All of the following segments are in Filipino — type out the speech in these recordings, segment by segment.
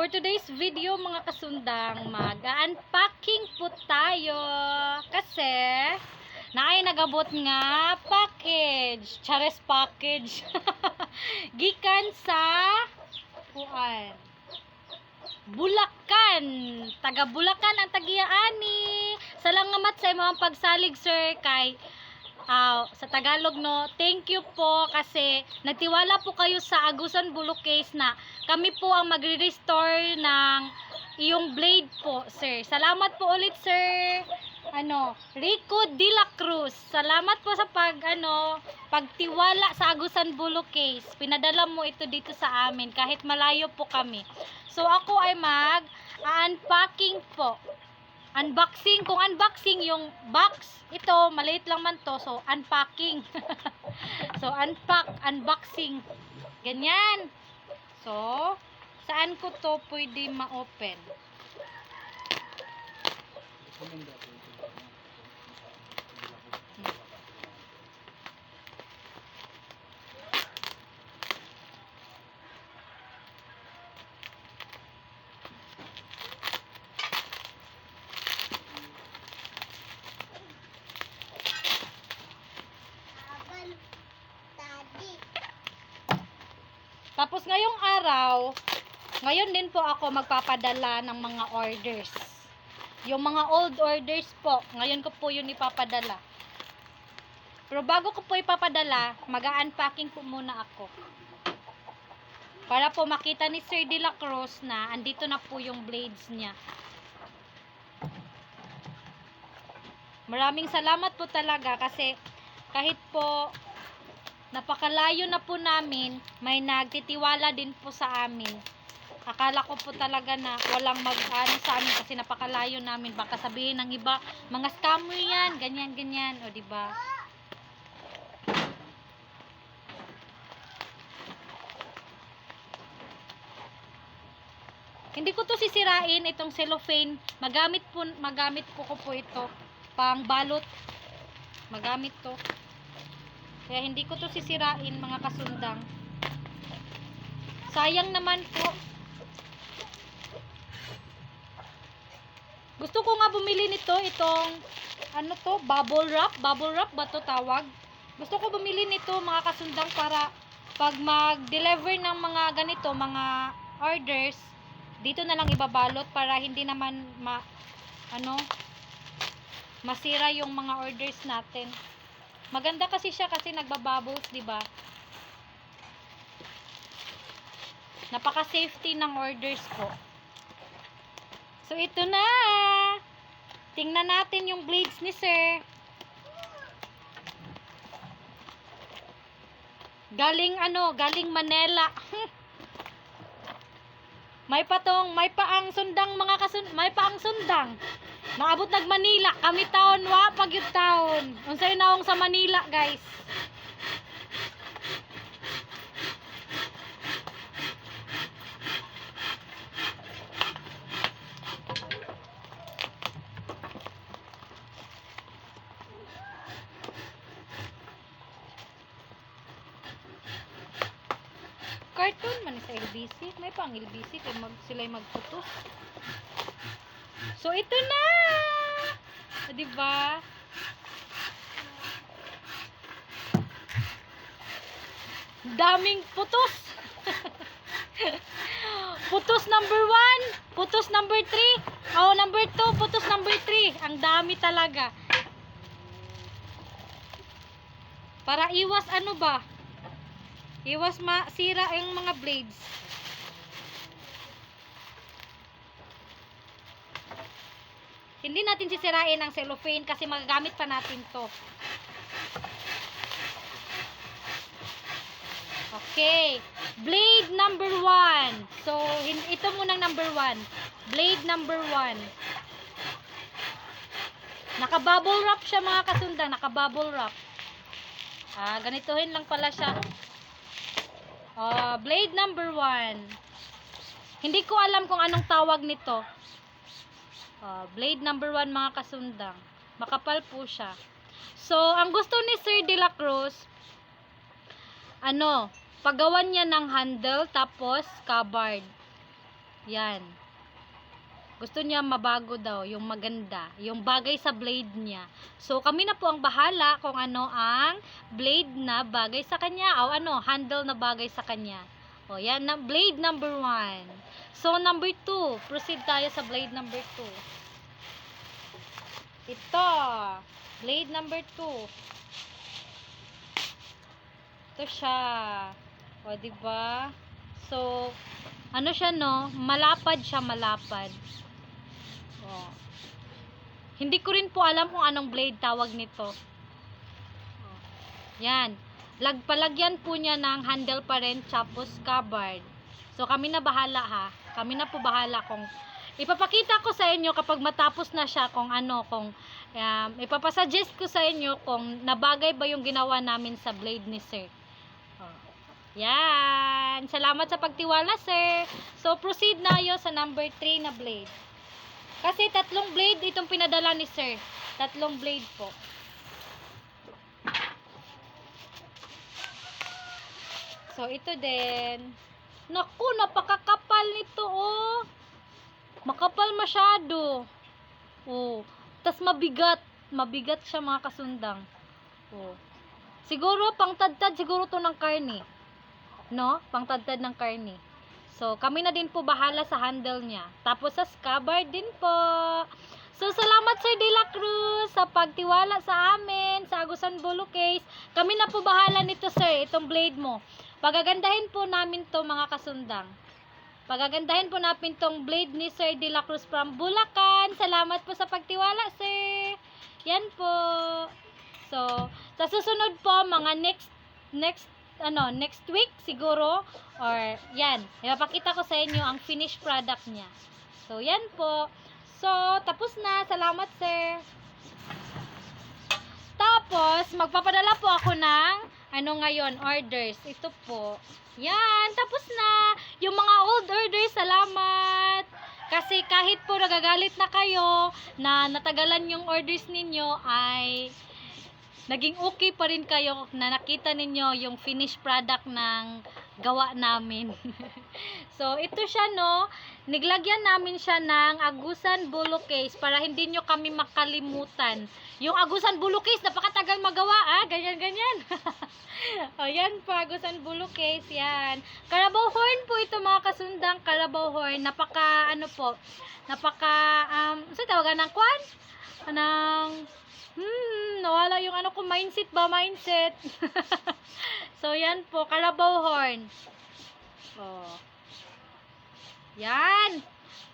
for today's video mga kasundang, mag-unpacking po tayo. Kasi, naay nagabot nga package. Chares package. Gikan sa kuan. Bulacan. Taga Bulacan ang tagiyaani. Salamat sa imong pagsalig sir kay Ah, sa Tagalog no, thank you po kasi nagtiwala po kayo sa Agusan Bulo case na kami po ang magre-restore ng iyong blade po, sir. Salamat po ulit, sir. Ano, Rico De La Cruz. Salamat po sa pag ano, pagtiwala sa Agusan Bulo case. Pinadala mo ito dito sa amin kahit malayo po kami. So ako ay mag unpacking po unboxing, kung unboxing yung box, ito, maliit lang man to, so unpacking. so unpack, unboxing. Ganyan. So, saan ko to pwede ma-open? Tapos ngayong araw, ngayon din po ako magpapadala ng mga orders. Yung mga old orders po, ngayon ko po yun ipapadala. Pero bago ko po ipapadala, mag-unpacking po muna ako. Para po makita ni Sir De La Cruz na andito na po yung blades niya. Maraming salamat po talaga kasi kahit po napakalayo na po namin, may nagtitiwala din po sa amin. Akala ko po talaga na walang mag-ano sa amin kasi napakalayo namin. Baka sabihin ng iba, mga scammer yan, ganyan, ganyan. O, di ba? Hindi ko to sisirain itong cellophane. Magamit po magamit po ko po ito pang balot. Magamit to. Kaya hindi ko to sisirain mga kasundang. Sayang naman po. Gusto ko nga bumili nito, itong, ano to, bubble wrap. Bubble wrap ba to tawag? Gusto ko bumili nito mga kasundang para pag mag-deliver ng mga ganito, mga orders, dito na lang ibabalot para hindi naman ma, ano, masira yung mga orders natin. Maganda kasi siya kasi nagbabubbles, 'di ba? Napaka-safety ng orders ko. So ito na. Tingnan natin yung blades ni Sir. Galing ano, galing Manila. may patong, may paang sundang mga kasun, may paang sundang. Maabot nag Manila, kami taon wa pag yung taon. Unsay naong sa Manila, guys. Cartoon man sa LBC. May pang LBC kay mag sila'y magputos. So ito na. O, di ba? Daming putos. putos number 1, putos number 3, oh number 2, putos number 3. Ang dami talaga. Para iwas ano ba? Iwas masira yung mga blades. Hindi natin sisirain ang cellophane kasi magagamit pa natin to. Okay. Blade number 1. So, ito munang number 1. Blade number 1. Naka-bubble wrap siya mga kasundang. Naka-bubble wrap. Ah, ganituhin lang pala siya. Ah, blade number 1. Hindi ko alam kung anong tawag nito. Ah, blade number 1 mga kasundang. Makapal po siya. So, ang gusto ni Sir De La Cruz, ano, paggawan niya ng handle tapos cupboard. Yan. Gusto niya mabago daw, yung maganda, yung bagay sa blade niya. So, kami na po ang bahala kung ano ang blade na bagay sa kanya o ano, handle na bagay sa kanya. O, yan, na, blade number one. So, number two, proceed tayo sa blade number two. Ito, blade number two. Ito siya. O, ba? So, ano siya no? Malapad siya, malapad. O. Hindi ko rin po alam kung anong blade tawag nito. Yan. Lagpalagyan po niya ng handle pa rin, tapos covered. So, kami na bahala ha. Kami na po bahala kung ipapakita ko sa inyo kapag matapos na siya kung ano, kung um, ipapasuggest ko sa inyo kung nabagay ba yung ginawa namin sa blade ni sir. Oh. Yan. Salamat sa pagtiwala, sir. So, proceed na yo sa number 3 na blade. Kasi tatlong blade itong pinadala ni sir. Tatlong blade po. So, ito din. Naku, napakakapal nito, oh. Makapal masyado. Oh. tas mabigat. Mabigat siya mga kasundang. Oh. Siguro, pangtadtad siguro to ng karne. No? Pangtadtad ng karne. So, kami na din po bahala sa handle niya. Tapos sa scabbard din po. So, salamat Sir De La Cruz sa pagtiwala sa amin, sa Agusan Bolo case. Kami na po bahala nito, sir, itong blade mo. Pagagandahin po namin to mga kasundang. Pagagandahin po namin tong blade ni Sir De La Cruz from Bulacan. Salamat po sa pagtiwala, sir. Yan po. So, sa susunod po, mga next, next, ano, next week siguro, or yan, ipapakita ko sa inyo ang finished product niya. So, yan po. So, tapos na. Salamat, sir. Tapos, magpapadala po ako ng, ano ngayon, orders. Ito po. Yan, tapos na. Yung mga old orders, salamat. Kasi kahit po nagagalit na kayo na natagalan yung orders ninyo ay naging okay pa rin kayo na nakita ninyo yung finished product ng gawa namin. so, ito siya no. Niglagyan namin siya ng Agusan Bulo case para hindi nyo kami makalimutan. Yung Agusan Bulo case, napakatagal magawa ah. Ganyan, ganyan. o, yan po, Agusan Bulo case. Yan. Carabao horn po ito mga kasundang Carabao horn. Napaka, ano po, napaka, um, sa tawagan ng kwan? Anong, Hmm, nawala yung ano ko, mindset ba? Mindset. so, yan po, Carabao horn. Oh. Yan.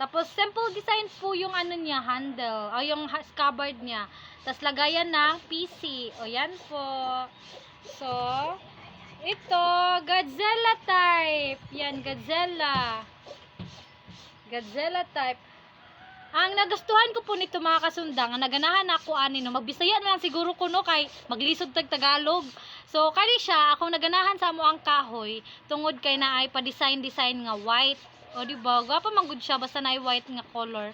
Tapos, simple design po yung ano niya, handle. O, yung scabbard niya. Tapos, lagayan ng PC. O, yan po. So, ito, Godzilla type. Yan, Godzilla. Godzilla type. Ang nagustuhan ko po nito mga kasundang, ang naganahan ako ani no, magbisaya na lang siguro ko no kay maglisod tag Tagalog. So kani siya akong naganahan sa mo ang kahoy tungod kay na ay pa-design design nga white. O di ba? Gapa man gud siya basta na ay white nga color.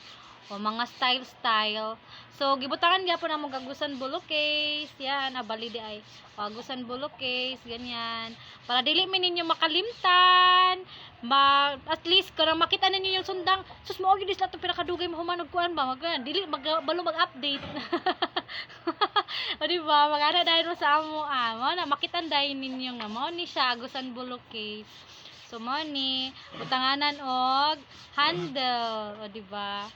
O mga style style. So gibutangan gyapon na mo gagusan bulo case. Yan, abali di ay. O, agusan bulo case, ganyan. Para dili mi ninyo makalimtan ma at least karang makita ninyo yung sundang sus mo gyud isla to pinakadugay mo humanog kuan ba mag dili mag balo mag-update o di ba magana dahil mo sa amo ah mo na makitan dahil ninyo nga mo ni siya agusan bulok case so mo ni butanganan og handle o di ba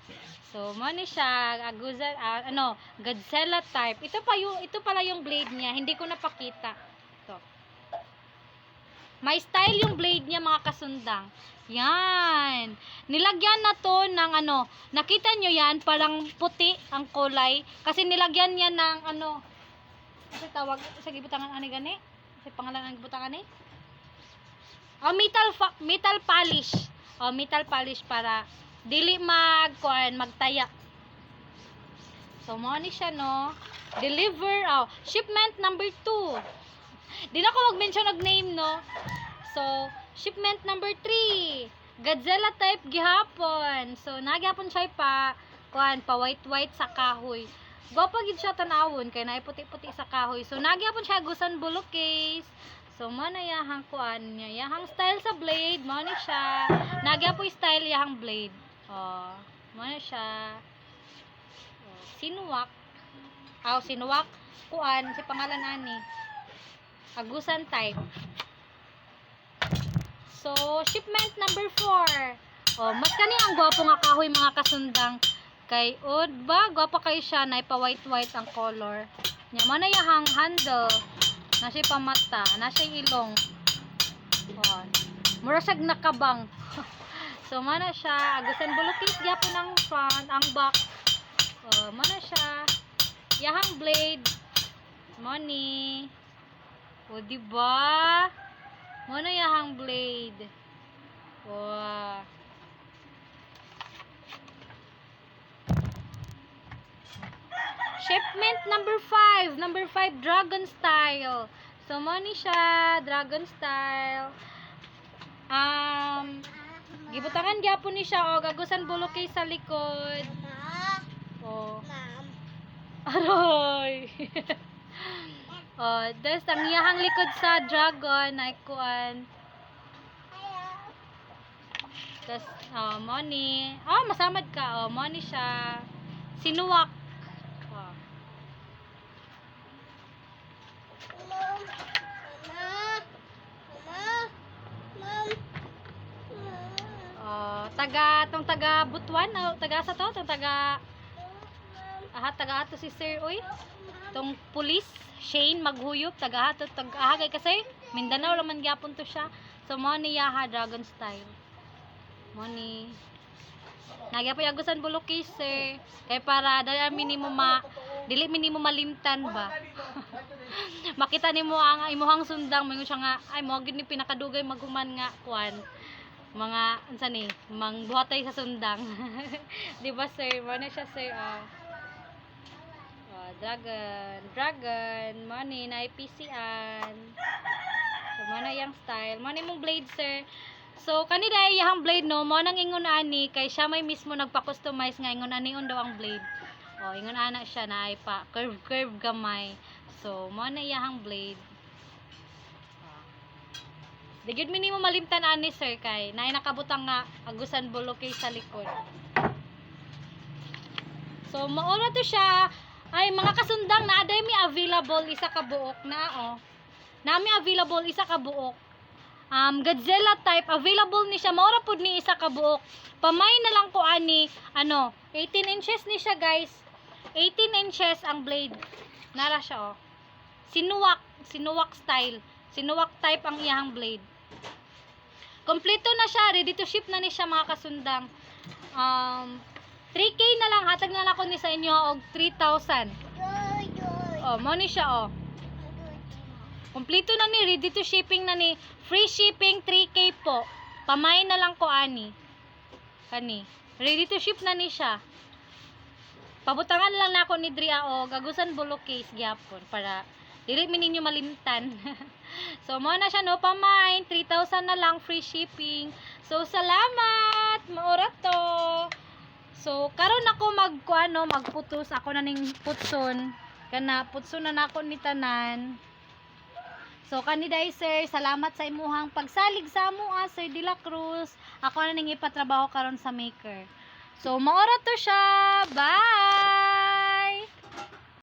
so mo ni siya agusan ah, ano Godzilla type ito pa yung ito pala yung blade niya hindi ko napakita to may style yung blade niya mga kasundang. Yan. Nilagyan na to ng ano. Nakita nyo yan? Parang puti ang kulay. Kasi nilagyan niya ng ano. Kasi tawag. Sa gibutangan ani gani? Sa pangalan ng gibutangan ni? Oh, metal, metal polish. Oh, metal polish para dili mag kuan magtaya. So, mo ni siya no. Deliver. Oh, shipment number 2. Di na ako mag-mention og name, no? So, shipment number 3. Godzilla type gihapon. So, nagyapon siya pa, kuan, pa white-white sa kahoy. Gwapa gid siya tanawon kay naay puti-puti sa kahoy. So, nagyapon siya gusan bulo case. So mo na yahang kuan niya, yahang style sa blade, mo na siya. Nagya po style yahang blade. Oh, mo na siya. Sinuwak. Aw, sinuwak kuan si pangalan ani. Agusan type. So, shipment number 4. Oh, mas kani ang gwapo nga kahoy mga kasundang kay od ba gwapo kay siya na ipa white white ang color. Nya mo na yahang handle na siya pamata, na siya ilong. Oh. Mura siya nakabang. so, mo na siya. Agusan bulukis gyapon ang front, ang back. Oh, mo na siya. Yahang blade. Money. O, di ba? Mo na yahang blade. Wow. Shipment number 5. Number 5, dragon style. So, mo ni siya, dragon style. Um, gibutangan gyapon ni siya, o, gagusan bulokay sa likod. O, aroy. o, des, ang iyahang likod sa dragon, ay kuan. Tapos, oh, money. Oh, masamad ka. Oh, money siya. Sinuwak. Oh. Oh, taga, tong taga Butuan, oh, taga sa to, tong taga, aha, taga ato si Sir, uy. Tong pulis, Shane Maghuyop, taga ato, taga ahagay kasi, Mindanao naman gyapon to siya. So, mo ni Yaha Dragon Style. Mo ni, Nagya po yagusan bulukis, sir. Kay para dali minimo ma dili minimo malimtan ba. Makita nimo ang imuhang sundang mo siya nga ay mo gid ni pinakadugay maghuman nga kuan mga unsa ni mangbuhatay sa sundang. Di ba sir? Mo na siya sir. ah. Oh, dragon, dragon, money na IPCan. So, mo na yung style. Mo na imong blade sir. So, kanina iyahang blade no, mo nang ingon ani kay siya may mismo nagpa-customize nga ingon ani daw ang blade. Oh, ingon ana siya na ay pa curve curve gamay. So, mo na iyahang blade. Oh. Di gyud minimo malimtan ani sir kay naay nakabutang nga agusan bulo kay sa likod. So, mauna to siya. Ay, mga kasundang na aday mi available isa ka buok na oh. Nami available isa ka buok um, Godzilla type available ni siya maura pud ni isa ka buok pamay na lang ko ani ano 18 inches ni siya guys 18 inches ang blade nara siya oh sinuwak sinuwak style sinuwak type ang iyang blade kompleto na siya ready to ship na ni siya mga kasundang um 3k na lang hatag na lang ako ni sa inyo og 3,000 oh mo ni siya oh Kompleto na ni, ready to shipping na ni. Free shipping 3K po. Pamay na lang ko ani. Kani. Ready to ship na ni siya. Pabutangan lang na ako ni Dria o gagusan bulo case gyapon para dili mi ninyo malimtan. so mo na siya no pamay 3,000 na lang free shipping. So salamat maura to. So karon ako magkuano magputos ako na ning putson kana putson na nako ni tanan. So kaniday sir, salamat sa imuhang pagsalig sa amoa Sir De La Cruz. Ako na ning ipatrabaho karon sa maker. So maora to siya. Bye.